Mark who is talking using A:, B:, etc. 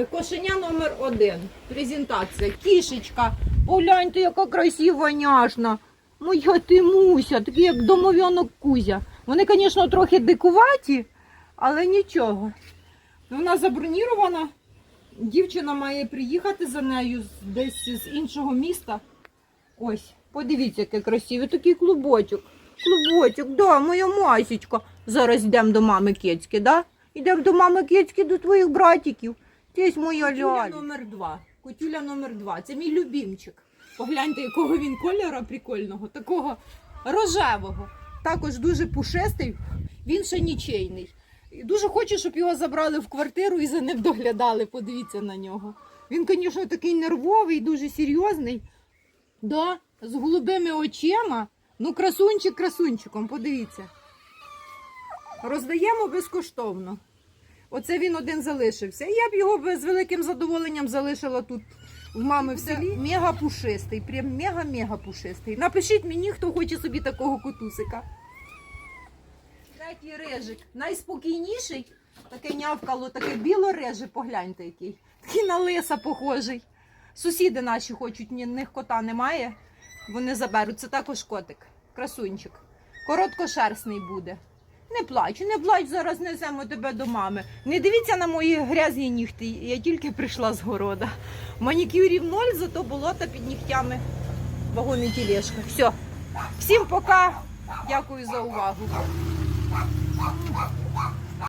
A: Е, Кошеня номер один. Презентація. Кішечка. Погляньте, яка красива няшна. Моя ти муся, такий як домов'янок Кузя. Вони, звісно, трохи дикуваті, але нічого. Вона забронірована. Дівчина має приїхати за нею десь з іншого міста. Ось, подивіться, який красивий такий клубочок. Клубочок, да, моя масічка. Зараз йдемо до мами Кецьки, да? Йдемо до мами Кецьки, до твоїх братиків. Ж моя
B: Котюля
A: ляля.
B: номер два. Котюля номер два. Це мій любімчик. Погляньте, якого він кольора прикольного, такого рожевого. Також дуже пушистий, він ще нічейний. І Дуже хочу, щоб його забрали в квартиру і за ним доглядали. Подивіться на нього. Він, звісно, такий нервовий, дуже серйозний. Да, з голубими очима. Ну, красунчик красунчиком, подивіться. Роздаємо безкоштовно. Оце він один залишився. Я б його з великим задоволенням залишила тут в мами в селі. Мега пушистий, прям мега-мега пушистий. Напишіть мені, хто хоче собі такого котусика. Третій рижик, найспокійніший. Таке нявкало, таке біло-реже, погляньте який. Такий на лиса похожий. Сусіди наші хочуть, ні, них кота немає. Вони заберуть. Це також котик, красунчик. Короткошерстний буде. Не плач, не плач, зараз несемо тебе до мами. Не дивіться на мої грязні нігти, я тільки прийшла з города. Манікюрів ноль, зато болота під нігтями. Вагон і тілешка. Все. Всім пока. Дякую за увагу.